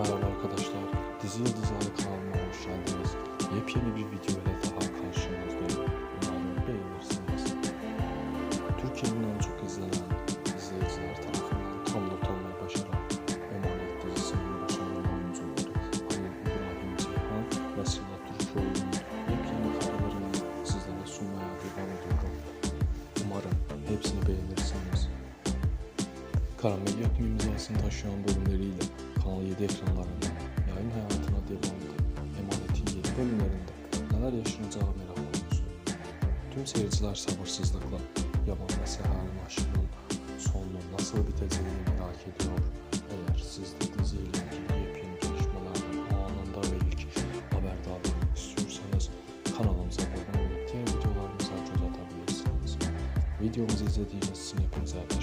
Merhaba arkadaşlar, Dizi Yıldızları kanalıma hoş geldiniz. Yepyeni bir video ile daha karşınızdayım. Umarım beğenirsiniz. Türkiye'nin en çok izlenen izleyiciler tarafından tam not almayı başaran Emanet dizisinin başarılı oyuncuları Halil İbrahim Ceyhan ve Sıla Türkoğlu'nun yepyeni karelerini sizlere sunmaya devam ediyorum. Umarım hepsini beğenirsiniz. Karamel yapım imzasını taşıyan bölümleriyle Kanal 7 ekranlarında yayın hayatına devam eden Emanet'in yeni bölümlerinde neler yaşanacağı merak konusu. Tüm seyirciler sabırsızlıkla Yaban ve Seher'in aşkının sonunun nasıl biteceğini merak ediyor. Eğer siz de diziyle ilgili yepyeni gelişmelerden anında ve ilk haberdar olmak istiyorsanız kanalımıza abone olup diğer videolarımıza göz atabilirsiniz. Videomuzu izlediğiniz için hepinize.